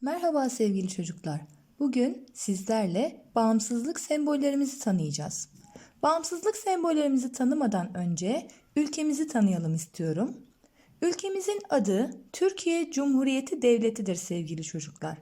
Merhaba sevgili çocuklar. Bugün sizlerle bağımsızlık sembollerimizi tanıyacağız. Bağımsızlık sembollerimizi tanımadan önce ülkemizi tanıyalım istiyorum. Ülkemizin adı Türkiye Cumhuriyeti Devleti'dir sevgili çocuklar.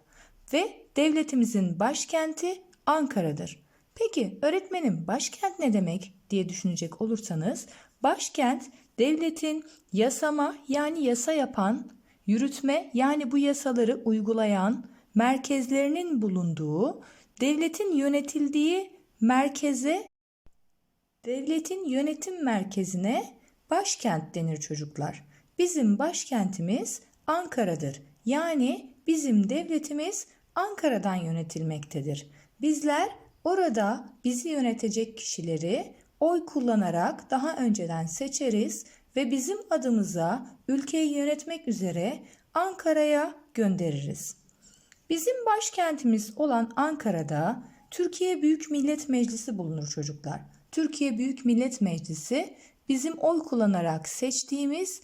Ve devletimizin başkenti Ankara'dır. Peki öğretmenim başkent ne demek diye düşünecek olursanız başkent devletin yasama yani yasa yapan, yürütme yani bu yasaları uygulayan merkezlerinin bulunduğu, devletin yönetildiği merkeze, devletin yönetim merkezine başkent denir çocuklar. Bizim başkentimiz Ankara'dır. Yani bizim devletimiz Ankara'dan yönetilmektedir. Bizler orada bizi yönetecek kişileri oy kullanarak daha önceden seçeriz ve bizim adımıza ülkeyi yönetmek üzere Ankara'ya göndeririz. Bizim başkentimiz olan Ankara'da Türkiye Büyük Millet Meclisi bulunur çocuklar. Türkiye Büyük Millet Meclisi bizim oy kullanarak seçtiğimiz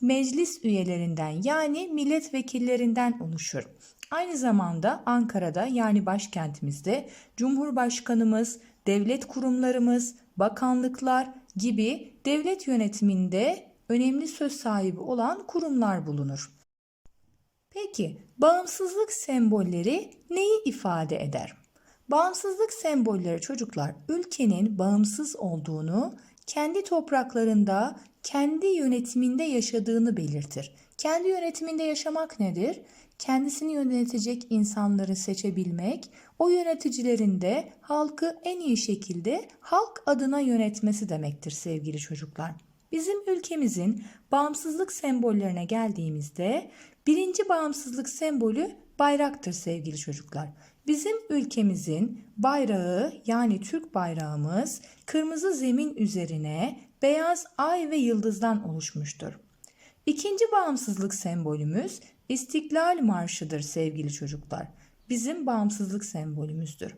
meclis üyelerinden yani milletvekillerinden oluşur. Aynı zamanda Ankara'da yani başkentimizde Cumhurbaşkanımız, devlet kurumlarımız, bakanlıklar gibi devlet yönetiminde önemli söz sahibi olan kurumlar bulunur. Peki bağımsızlık sembolleri neyi ifade eder? Bağımsızlık sembolleri çocuklar ülkenin bağımsız olduğunu, kendi topraklarında, kendi yönetiminde yaşadığını belirtir. Kendi yönetiminde yaşamak nedir? Kendisini yönetecek insanları seçebilmek, o yöneticilerin de halkı en iyi şekilde halk adına yönetmesi demektir sevgili çocuklar. Bizim ülkemizin bağımsızlık sembollerine geldiğimizde birinci bağımsızlık sembolü bayraktır sevgili çocuklar. Bizim ülkemizin bayrağı yani Türk bayrağımız kırmızı zemin üzerine beyaz ay ve yıldızdan oluşmuştur. İkinci bağımsızlık sembolümüz İstiklal Marşı'dır sevgili çocuklar. Bizim bağımsızlık sembolümüzdür.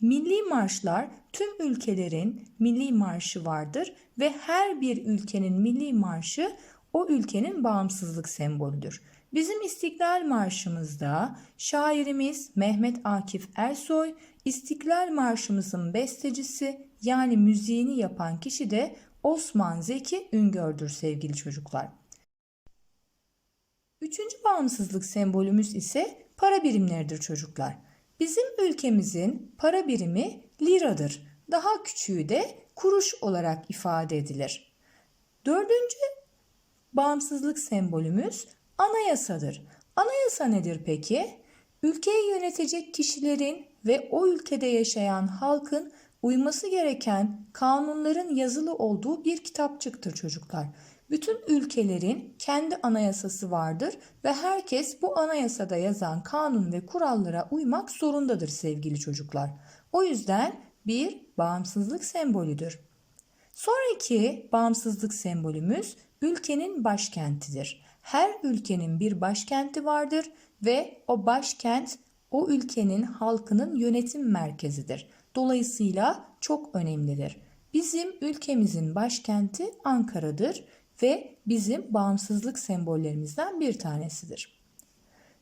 Milli marşlar tüm ülkelerin milli marşı vardır ve her bir ülkenin milli marşı o ülkenin bağımsızlık sembolüdür. Bizim İstiklal Marşımızda şairimiz Mehmet Akif Ersoy, İstiklal Marşımızın bestecisi yani müziğini yapan kişi de Osman Zeki Üngör'dür sevgili çocuklar. Üçüncü bağımsızlık sembolümüz ise para birimleridir çocuklar. Bizim ülkemizin para birimi liradır. Daha küçüğü de kuruş olarak ifade edilir. Dördüncü bağımsızlık sembolümüz anayasadır. Anayasa nedir peki? Ülkeyi yönetecek kişilerin ve o ülkede yaşayan halkın uyması gereken kanunların yazılı olduğu bir kitapçıktır çocuklar. Bütün ülkelerin kendi anayasası vardır ve herkes bu anayasada yazan kanun ve kurallara uymak zorundadır sevgili çocuklar. O yüzden bir bağımsızlık sembolüdür. Sonraki bağımsızlık sembolümüz ülkenin başkentidir. Her ülkenin bir başkenti vardır ve o başkent o ülkenin halkının yönetim merkezidir. Dolayısıyla çok önemlidir. Bizim ülkemizin başkenti Ankara'dır ve bizim bağımsızlık sembollerimizden bir tanesidir.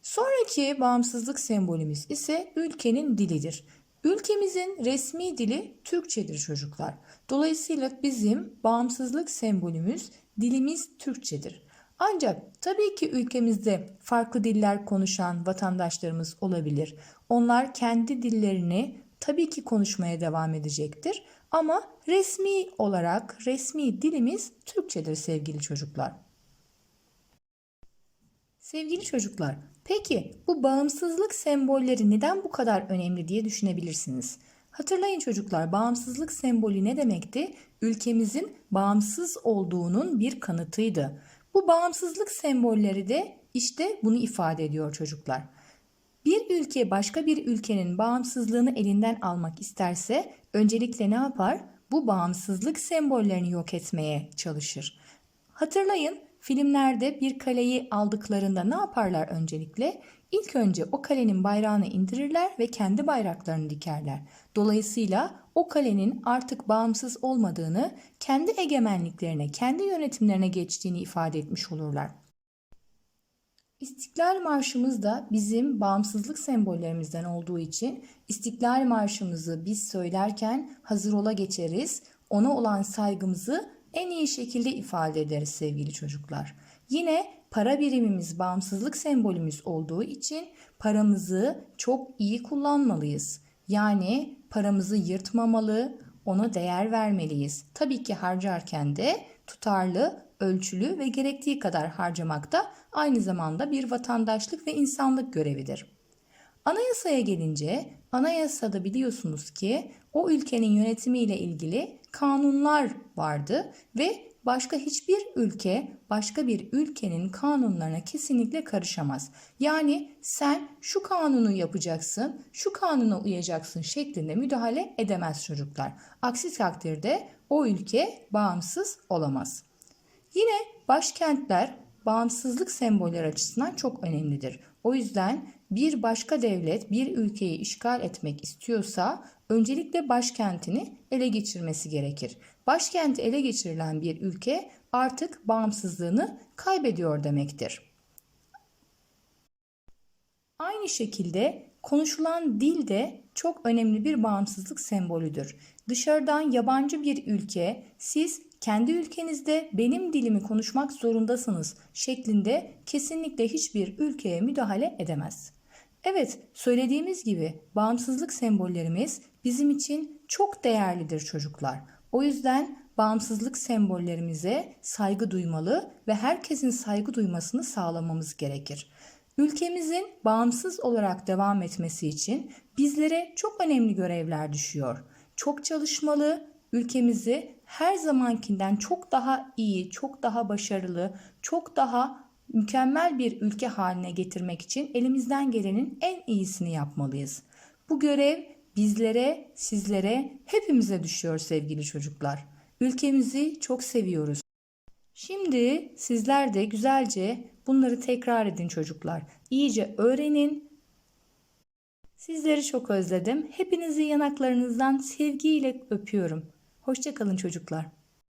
Sonraki bağımsızlık sembolümüz ise ülkenin dilidir. Ülkemizin resmi dili Türkçedir çocuklar. Dolayısıyla bizim bağımsızlık sembolümüz dilimiz Türkçedir. Ancak tabii ki ülkemizde farklı diller konuşan vatandaşlarımız olabilir. Onlar kendi dillerini tabii ki konuşmaya devam edecektir. Ama resmi olarak resmi dilimiz Türkçedir sevgili çocuklar. Sevgili çocuklar, peki bu bağımsızlık sembolleri neden bu kadar önemli diye düşünebilirsiniz. Hatırlayın çocuklar, bağımsızlık sembolü ne demekti? Ülkemizin bağımsız olduğunun bir kanıtıydı. Bu bağımsızlık sembolleri de işte bunu ifade ediyor çocuklar. Ülke başka bir ülkenin bağımsızlığını elinden almak isterse öncelikle ne yapar? Bu bağımsızlık sembollerini yok etmeye çalışır. Hatırlayın filmlerde bir kaleyi aldıklarında ne yaparlar öncelikle? İlk önce o kalenin bayrağını indirirler ve kendi bayraklarını dikerler. Dolayısıyla o kalenin artık bağımsız olmadığını, kendi egemenliklerine, kendi yönetimlerine geçtiğini ifade etmiş olurlar. İstiklal Marşımız da bizim bağımsızlık sembollerimizden olduğu için İstiklal Marşımızı biz söylerken hazır ola geçeriz. Ona olan saygımızı en iyi şekilde ifade ederiz sevgili çocuklar. Yine para birimimiz bağımsızlık sembolümüz olduğu için paramızı çok iyi kullanmalıyız. Yani paramızı yırtmamalı, ona değer vermeliyiz. Tabii ki harcarken de tutarlı, ölçülü ve gerektiği kadar harcamak da aynı zamanda bir vatandaşlık ve insanlık görevidir. Anayasaya gelince anayasada biliyorsunuz ki o ülkenin yönetimiyle ilgili kanunlar vardı ve başka hiçbir ülke başka bir ülkenin kanunlarına kesinlikle karışamaz. Yani sen şu kanunu yapacaksın, şu kanuna uyacaksın şeklinde müdahale edemez çocuklar. Aksi takdirde o ülke bağımsız olamaz. Yine başkentler bağımsızlık sembolleri açısından çok önemlidir. O yüzden bir başka devlet bir ülkeyi işgal etmek istiyorsa öncelikle başkentini ele geçirmesi gerekir. Başkenti ele geçirilen bir ülke artık bağımsızlığını kaybediyor demektir. Aynı şekilde konuşulan dil de çok önemli bir bağımsızlık sembolüdür. Dışarıdan yabancı bir ülke siz kendi ülkenizde benim dilimi konuşmak zorundasınız şeklinde kesinlikle hiçbir ülkeye müdahale edemez. Evet, söylediğimiz gibi bağımsızlık sembollerimiz bizim için çok değerlidir çocuklar. O yüzden bağımsızlık sembollerimize saygı duymalı ve herkesin saygı duymasını sağlamamız gerekir. Ülkemizin bağımsız olarak devam etmesi için bizlere çok önemli görevler düşüyor. Çok çalışmalı, ülkemizi her zamankinden çok daha iyi, çok daha başarılı, çok daha mükemmel bir ülke haline getirmek için elimizden gelenin en iyisini yapmalıyız. Bu görev bizlere, sizlere, hepimize düşüyor sevgili çocuklar. Ülkemizi çok seviyoruz. Şimdi sizler de güzelce bunları tekrar edin çocuklar. İyice öğrenin. Sizleri çok özledim. Hepinizi yanaklarınızdan sevgiyle öpüyorum. Hoşçakalın çocuklar.